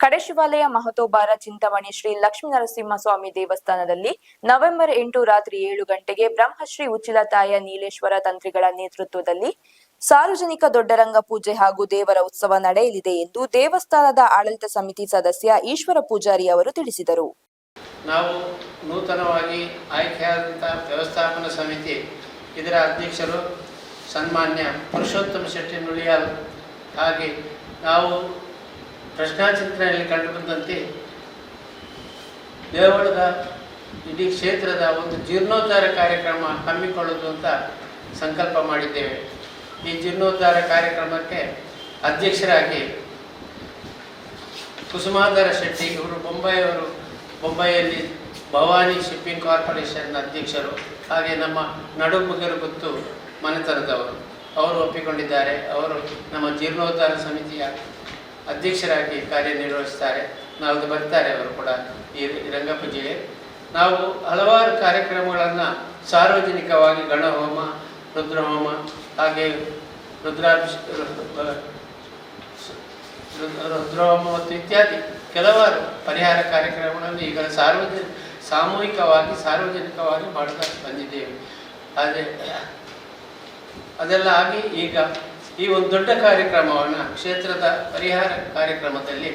ಕಡೆ ಶಿವಾಲಯ ಮಹತೋಬಾರ ಚಿಂತಾಮಣಿ ಶ್ರೀ ಲಕ್ಷ್ಮೀ ನರಸಿಂಹಸ್ವಾಮಿ ದೇವಸ್ಥಾನದಲ್ಲಿ ನವೆಂಬರ್ ಎಂಟು ರಾತ್ರಿ ಏಳು ಗಂಟೆಗೆ ಬ್ರಹ್ಮಶ್ರೀ ಉಚ್ಚಿಲತಾಯ ನೀಲೇಶ್ವರ ತಂತ್ರಿಗಳ ನೇತೃತ್ವದಲ್ಲಿ ಸಾರ್ವಜನಿಕ ದೊಡ್ಡರಂಗ ಪೂಜೆ ಹಾಗೂ ದೇವರ ಉತ್ಸವ ನಡೆಯಲಿದೆ ಎಂದು ದೇವಸ್ಥಾನದ ಆಡಳಿತ ಸಮಿತಿ ಸದಸ್ಯ ಈಶ್ವರ ಪೂಜಾರಿ ಅವರು ತಿಳಿಸಿದರು. ನಾವು ನೂತನವಾಗಿ ಆಯ್ಕೆಯಾದಂತಹ ವ್ಯವಸ್ಥಾಪನಾ ಸಮಿತಿ ಇದರ ಅಧ್ಯಕ್ಷರು ಸನ್ಮಾನ್ಯ ಪುರುಷೋತ್ತಮ ಶೆಟ್ಟಿ ನುಳಿಯಾಲ್ ಹಾಗೆ ನಾವು ಪ್ರಶ್ನಾಚಿತ್ರೆಯಲ್ಲಿ ಕಂಡುಬಂದಂತೆ ದೇವಳದ ಇಡೀ ಕ್ಷೇತ್ರದ ಒಂದು ಜೀರ್ಣೋದ್ಧಾರ ಕಾರ್ಯಕ್ರಮ ಹಮ್ಮಿಕೊಳ್ಳೋದು ಅಂತ ಸಂಕಲ್ಪ ಮಾಡಿದ್ದೇವೆ. ಈ ಜೀರ್ಣೋದ್ಧಾರ ಕಾರ್ಯಕ್ರಮಕ್ಕೆ ಅಧ್ಯಕ್ಷರಾಗಿ ಕುಸುಮಾಧರ ಶೆಟ್ಟಿ ಇವರು ಬೊಂಬಾಯಿಯವರು ಬೊಂಬಾಯಿಯಲ್ಲಿ ಭವಾನಿ ಶಿಪ್ಪಿಂಗ್ ಕಾರ್ಪೊರೇಷನ್ನ ಅಧ್ಯಕ್ಷರು ಹಾಗೆ ನಮ್ಮ ನಡುಮುಗರು ಗೊತ್ತು ಮನೆತನದವರು. ಅವರು ಒಪ್ಪಿಕೊಂಡಿದ್ದಾರೆ. ಅವರು ನಮ್ಮ ಜೀರ್ಣೋದ್ಧಾರ ಸಮಿತಿಯ ಅಧ್ಯಕ್ಷರಾಗಿ ಕಾರ್ಯನಿರ್ವಹಿಸ್ತಾರೆ. ನಾವು ಬರ್ತಾರೆ ಅವರು ಕೂಡ ಈ ರಂಗಪೂಜೆಗೆ ನಾವು ಹಲವಾರು ಕಾರ್ಯಕ್ರಮಗಳನ್ನು ಸಾರ್ವಜನಿಕವಾಗಿ ಗಣಹೋಮ, ರುದ್ರಹೋಮ ಹಾಗೆ ರುದ್ರಾಭಿಷ ರುದ್ರ- ರುದ್ರಹೋಮ ಮತ್ತು ಇತ್ಯಾದಿ ಕೆಲವಾರು ಪರಿಹಾರ ಕಾರ್ಯಕ್ರಮಗಳನ್ನು ಈಗ ಸಾರ್ವಜನಿಕ ಸಾಮೂಹಿಕವಾಗಿ, ಸಾರ್ವಜನಿಕವಾಗಿ ಮಾಡ್ತಾ ಬಂದಿದ್ದೇವೆ. ಆದರೆ ಅದೆಲ್ಲ ಆಗಿ ಈಗ ಈ ಒಂದು ದೊಡ್ಡ ಕಾರ್ಯಕ್ರಮವನ್ನು, ಕ್ಷೇತ್ರದ ಪರಿಹಾರ ಕಾರ್ಯಕ್ರಮದಲ್ಲಿ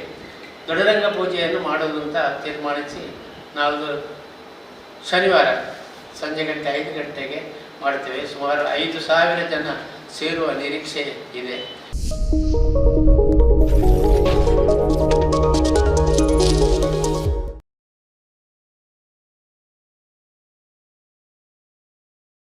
ದೊಡ್ಡರಂಗ ಪೂಜೆಯನ್ನು ಮಾಡೋದು ಅಂತ ತೀರ್ಮಾನಿಸಿ ನಾಲ್ಕು ಶನಿವಾರ ಸಂಜೆ ಗಂಟೆ ಐದು ಗಂಟೆಗೆ ಮಾಡ್ತೇವೆ. ಸುಮಾರು ಐದು ಸಾವಿರ ಜನ ಸೇರುವ ನಿರೀಕ್ಷೆ ಇದೆ.